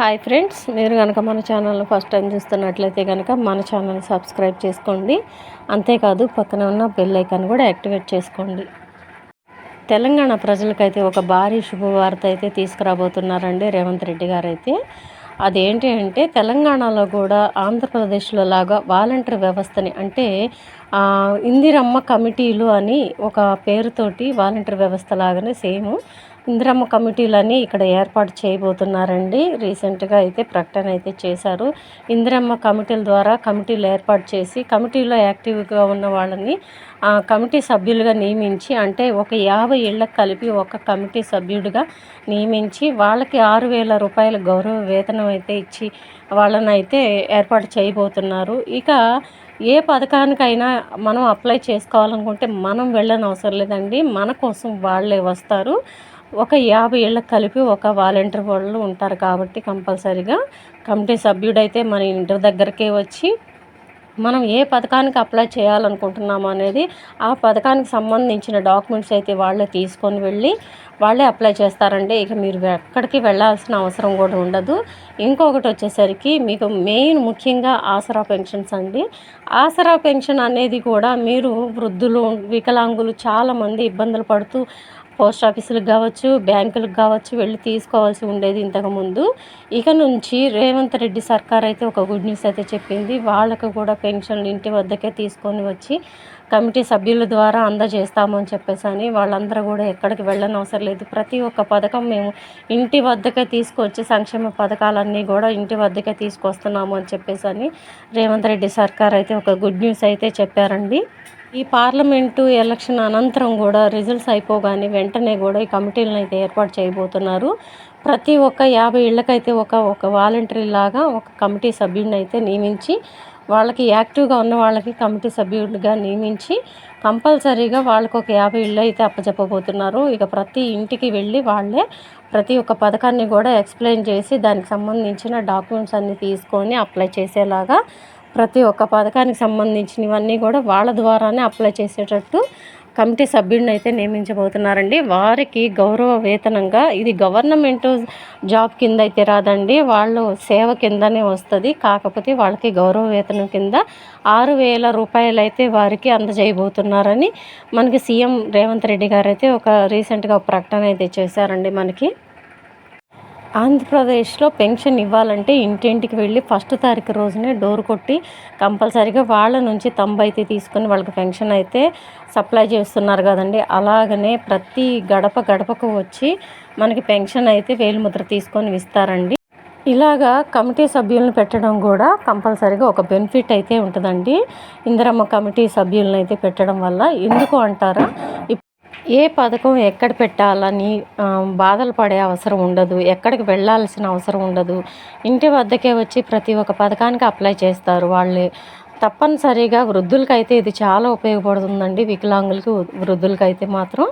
Hi friends మీరు కనుక మన ఛానల్ని ఫస్ట్ టైం చూస్తున్నట్లయితే కనుక మన ఛానల్ని సబ్స్క్రైబ్ చేసుకోండి. అంతేకాదు పక్కన ఉన్న బెల్ ఐకాన్ కూడా యాక్టివేట్ చేసుకోండి. తెలంగాణ ప్రజలకైతే ఒక భారీ శుభవార్త అయితే తీసుకురాబోతున్నారండి రేవంత్ రెడ్డి గారు అయితే అదేంటి అంటే తెలంగాణలో కూడా ఆంధ్రప్రదేశ్లో లాగా వాలంటీర్ వ్యవస్థని అంటే ఇందిరమ్మ కమిటీలు అని ఒక పేరుతోటి వాలంటీర్ వ్యవస్థ లాగానే సేమ్ ఇందిరమ్మ కమిటీలని ఇక్కడ ఏర్పాటు చేయబోతున్నారండి. రీసెంట్గా అయితే ప్రకటన అయితే చేశారు. ఇందిరమ్మ కమిటీల ద్వారా కమిటీలు ఏర్పాటు చేసి కమిటీలో యాక్టివ్గా ఉన్న వాళ్ళని కమిటీ సభ్యులుగా నియమించి అంటే ఒక యాభై ఏళ్ళకు కలిపి ఒక కమిటీ సభ్యుడిగా నియమించి వాళ్ళకి ఆరు వేల రూపాయల గౌరవ వేతనం అయితే ఇచ్చి వాళ్ళని అయితే ఏర్పాటు చేయబోతున్నారు. ఇక ఏ పథకానికైనా మనం అప్లై చేసుకోవాలనుకుంటే మనం వెళ్ళని అవసరం లేదండి. మన కోసం వాళ్ళే వస్తారు. ఒక యాభై ఏళ్ళకి కలిపి ఒక వాలంటీర్ వాళ్ళు ఉంటారు కాబట్టి కంపల్సరీగా కమిటీ సభ్యుడైతే మన ఇంటి దగ్గరకే వచ్చి మనం ఏ పథకానికి అప్లై చేయాలనుకుంటున్నాము అనేది ఆ పథకానికి సంబంధించిన డాక్యుమెంట్స్ అయితే వాళ్ళే తీసుకొని వెళ్ళి వాళ్ళే అప్లై చేస్తారండి. ఇక మీరు ఎక్కడికి వెళ్ళాల్సిన అవసరం కూడా ఉండదు. ఇంకొకటి వచ్చేసరికి మీకు మెయిన్ ముఖ్యంగా ఆసరా పెన్షన్స్ అండి. ఆసరా పెన్షన్ అనేది కూడా మీరు వృద్ధులు వికలాంగులు చాలామంది ఇబ్బందులు పడుతూ పోస్ట్ ఆఫీసులకు కావచ్చు బ్యాంకులకు కావచ్చు వెళ్ళి తీసుకోవాల్సి ఉండేది ఇంతకుముందు. ఇక నుంచి రేవంత్ రెడ్డి సర్కార్ అయితే ఒక గుడ్ న్యూస్ అయితే చెప్పింది. వాళ్ళకు కూడా పెన్షన్లు ఇంటి వద్దకే తీసుకొని వచ్చి కమిటీ సభ్యుల ద్వారా అందజేస్తామని చెప్పేసి అని వాళ్ళందరూ కూడా ఎక్కడికి వెళ్ళని అవసరం లేదు. ప్రతి ఒక్క పథకం మేము ఇంటి వద్దకే తీసుకొచ్చి సంక్షేమ పథకాలన్నీ కూడా ఇంటి వద్దకే తీసుకొస్తున్నాము అని చెప్పేసి అని రేవంత్ రెడ్డి సర్కార్ అయితే ఒక గుడ్ న్యూస్ అయితే చెప్పారండి. ఈ పార్లమెంటు ఎలక్షన్ అనంతరం కూడా రిజల్ట్స్ అయిపోగానే వెంటనే కూడా ఈ కమిటీలను అయితే ఏర్పాటు చేయబోతున్నారు. ప్రతి ఒక్క యాభై ఇళ్ళకైతే ఒక ఒక వాలంటరీ లాగా ఒక కమిటీ సభ్యుడిని అయితే నియమించి వాళ్ళకి యాక్టివ్గా ఉన్న వాళ్ళకి కమిటీ సభ్యుడిగా నియమించి కంపల్సరీగా వాళ్ళకు ఒక యాభై ఇళ్ళు అయితే అప్పచెప్పబోతున్నారు ఇక ప్రతి ఇంటికి వెళ్ళి వాళ్ళే ప్రతి ఒక్క పథకాన్ని కూడా ఎక్స్ప్లెయిన్ చేసి దానికి సంబంధించిన డాక్యుమెంట్స్ అన్నీ తీసుకొని అప్లై చేసేలాగా ప్రతి ఒక్క పథకానికి సంబంధించినవన్నీ కూడా వాళ్ళ ద్వారానే అప్లై చేసేటట్టు కమిటీ సభ్యుడిని అయితే నియమించబోతున్నారండి. వారికి గౌరవ వేతనంగా ఇది గవర్నమెంట్ జాబ్ కింద అయితే రాదండి. వాళ్ళు సేవ కిందనే వస్తుంది. కాకపోతే వాళ్ళకి గౌరవ వేతనం కింద ఆరు వేల రూపాయలు అయితే వారికి అందజేయబోతున్నారని మనకి సీఎం రేవంత్ రెడ్డి గారు అయితే ఒక రీసెంట్గా ప్రకటన అయితే చేశారండి మనకి. ఆంధ్రప్రదేశ్లో పెన్షన్ ఇవ్వాలంటే ఇంటింటికి వెళ్ళి ఫస్ట్ తారీఖు రోజునే డోర్ కొట్టి కంపల్సరీగా వాళ్ళ నుంచి తంబు అయితే తీసుకొని వాళ్ళకి పెన్షన్ అయితే సప్లై చేస్తున్నారు కదండి. అలాగనే ప్రతి గడప గడపకు వచ్చి మనకి పెన్షన్ అయితే వేలుముద్ర తీసుకొని ఇస్తారండి. ఇలాగా కమిటీ సభ్యులను పెట్టడం కూడా కంపల్సరీగా ఒక బెనిఫిట్ అయితే ఉంటుందండి. ఇందిరమ్మ కమిటీ సభ్యులను అయితే పెట్టడం వల్ల ఎందుకు అంటారా? ఏ పథకం ఎక్కడ పెట్టాలని బాధలు పడే అవసరం ఉండదు ఎక్కడికి వెళ్ళాల్సిన అవసరం ఉండదు. ఇంటి వద్దకే వచ్చి ప్రతి ఒక్క పథకానికి అప్లై చేస్తారు. వాళ్ళే తప్పనిసరిగా వృద్ధులకైతే ఇది చాలా ఉపయోగపడుతుందండి. వికలాంగులకి వృద్ధులకైతే మాత్రం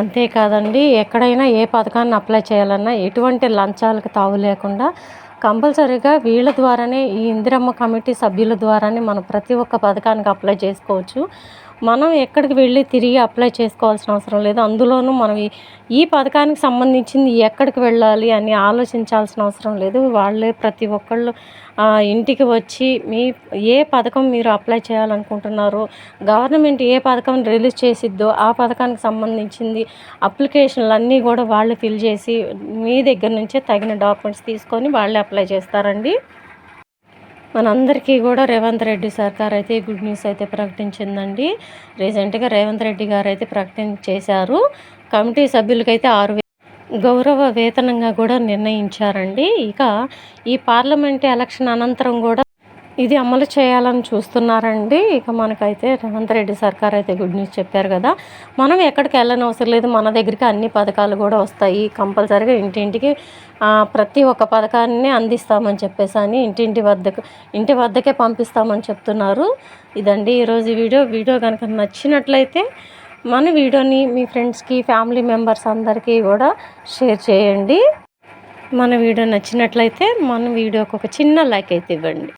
అంతేకాదండి. ఎక్కడైనా ఏ పథకాన్ని అప్లై చేయాలన్నా ఎటువంటి లంచాలకు తావు లేకుండా కంపల్సరీగా వీళ్ళ ద్వారానే ఈ ఇందిరమ్మ కమిటీ సభ్యుల ద్వారానే మనం ప్రతి ఒక్క పథకానికి అప్లై చేసుకోవచ్చు. మనం ఎక్కడికి వెళ్ళి తిరిగి అప్లై చేసుకోవాల్సిన అవసరం లేదు. అందులోనూ మనం ఈ పథకానికి సంబంధించింది ఎక్కడికి వెళ్ళాలి అని ఆలోచించాల్సిన అవసరం లేదు. వాళ్ళే ప్రతి ఒక్కళ్ళు ఇంటికి వచ్చి మీ ఏ పథకం మీరు అప్లై చేయాలనుకుంటున్నారో గవర్నమెంట్ ఏ పథకం రిలీజ్ చేసిద్దో ఆ పథకానికి సంబంధించింది అప్లికేషన్లు అన్నీ కూడా వాళ్ళు ఫిల్ చేసి మీ దగ్గర నుంచే తగిన డాక్యుమెంట్స్ తీసుకొని వాళ్ళే అప్లై చేస్తారండి. మనందరికీ కూడా రేవంత్ రెడ్డి సర్కార్ అయితే గుడ్ న్యూస్ అయితే ప్రకటించిందండి. రీసెంట్గా రేవంత్ రెడ్డి గారు అయితే ప్రకటన చేశారు. కమిటీ సభ్యులకైతే ఆరు గౌరవ వేతనంగా కూడా నిర్ణయించారండి. ఇక ఈ పార్లమెంట్ ఎలక్షన్ అనంతరం కూడా ఇది అమలు చేయాలని చూస్తున్నారండి. ఇక మనకైతే రేవంత్ రెడ్డి సర్కార్ అయితే గుడ్ న్యూస్ చెప్పారు కదా. మనం ఎక్కడికి వెళ్ళని అవసరం లేదు. మన దగ్గరికి అన్ని పథకాలు కూడా వస్తాయి. కంపల్సరీగా ఇంటింటికి ప్రతి ఒక్క పథకాన్ని అందిస్తామని చెప్పేసి అని ఇంటింటి వద్దకు ఇంటి వద్దకే పంపిస్తామని చెప్తున్నారు. ఇదండి ఈరోజు వీడియో. వీడియో కనుక నచ్చినట్లయితే మన వీడియోని మీ ఫ్రెండ్స్కి ఫ్యామిలీ మెంబర్స్ అందరికీ కూడా షేర్ చేయండి. మన వీడియో నచ్చినట్లయితే మన వీడియోకి ఒక చిన్న లైక్ అయితే ఇవ్వండి.